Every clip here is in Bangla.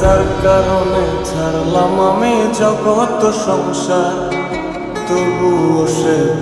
যার কারণে ছাড়লাম আমি জগৎ সংসার তবুও সে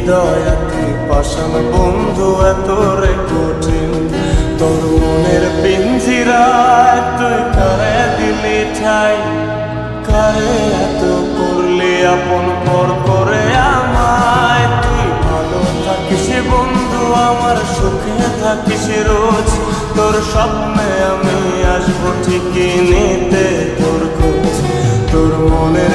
হৃদয়া তুই পাষাণ বন্ধু এত রে কঠিন। তোর মনের তুই কারে দিলি ঠাই? কারে এত করলি আপন পর করে আমায়? তুই ভালো থাকিস বন্ধু, আমার সুখে থাকিস রোজ। তোর স্বপ্নে আমি আসব ঠিকই নিতে তোর খোঁজ। তোর মনের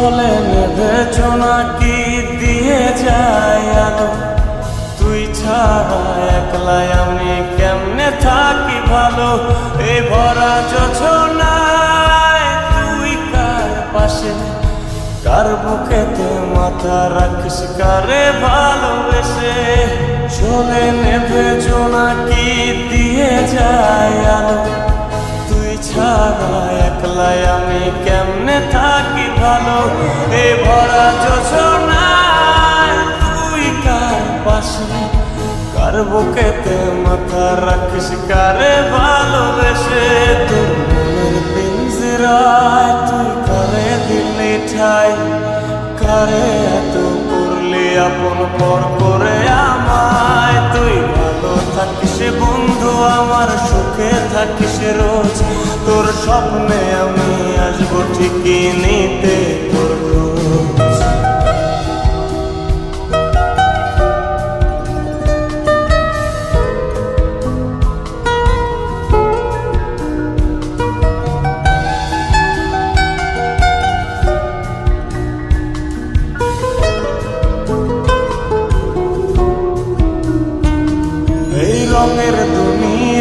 চলে নেবে কি দিয়ে যায় আলো তুই ছাড়া একলাই আমি কেমনে থাকি ভালো? এই ভরা যোছনায় তুই কার পাশে? কার বুকেতে মাথা রাখিস, কারে ভালোবেসে? চলে নেবে কি দিয়ে যায় আলো ছাড়া, একলাই আমি কেমনে থাকি ভালো? এ ভরা যোজনায় তুই কার পাশে? কার বুকেতে মাথা রাখিস, কারে ভালোবেসে? তোর মনের পিঞ্জিরায় তুই কারে দিলি ঠাই? কারে এত করলি, আপন পর করে আমায়? তুই থাকিস বন্ধু আমার সুখে থাকিস রোজ। তোর স্বপ্নে আমি আসব ঠিকই নিতে।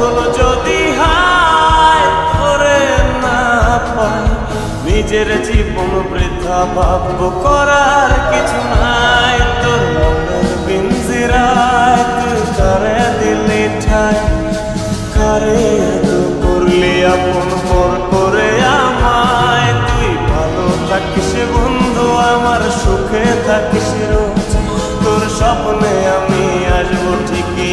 তখন যদি হায় তোরে না পাই নিজের জীবন বৃথা ভাব্য করার কিছু নাই, তোর মনের পিঞ্জিরায় তুই কারে দিলি ঠাই? কারে করলি আপন পর করে আমায়? তুই ভালো থাকিস বন্ধু, আমার সুখে থাকিস তোর স্বপ্নে আমি আসব ঠিকই